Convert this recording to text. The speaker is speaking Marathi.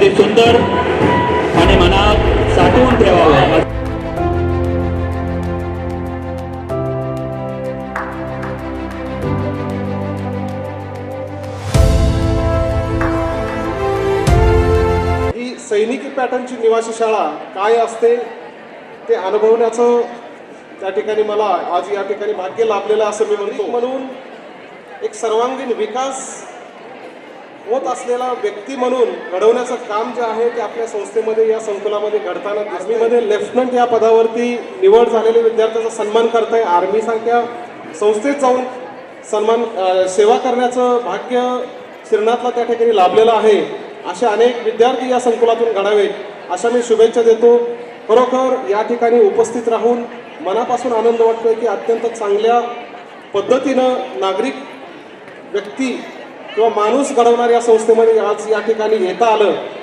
सुंदर आणि मनात साठवून ठेवावं. ही सैनिकी पॅटर्नची निवासी शाळा काय असते ते अनुभवण्याचं त्या ठिकाणी मला आज या ठिकाणी भाग्य लाभलेलं असं मी म्हणतो. म्हणून एक सर्वांगीण विकास होत असलेला व्यक्ती म्हणून घडवण्याचं काम जे आहे ते आपल्या संस्थेमध्ये या संकुलामध्ये घडताना आर्मीमध्ये लेफ्टनंट या पदावरती निवड झालेल्या विद्यार्थ्याचा सन्मान करताय. आर्मी सारख्या संस्थेत जाऊन सन्मान सेवा करण्याचं भाग्य श्रीनाथला त्या ठिकाणी लाभलेलं आहे. असे अनेक विद्यार्थी या संकुलातून घडावेत. अशा मी शुभेच्छा देतो. खरोखर या ठिकाणी उपस्थित राहून मनापासून आनंद वाटतोय की अत्यंत चांगल्या पद्धतीनं नागरिक व्यक्ती किंवा माणूस घडवणाऱ्या संस्थेमध्ये आज या ठिकाणी येता आलं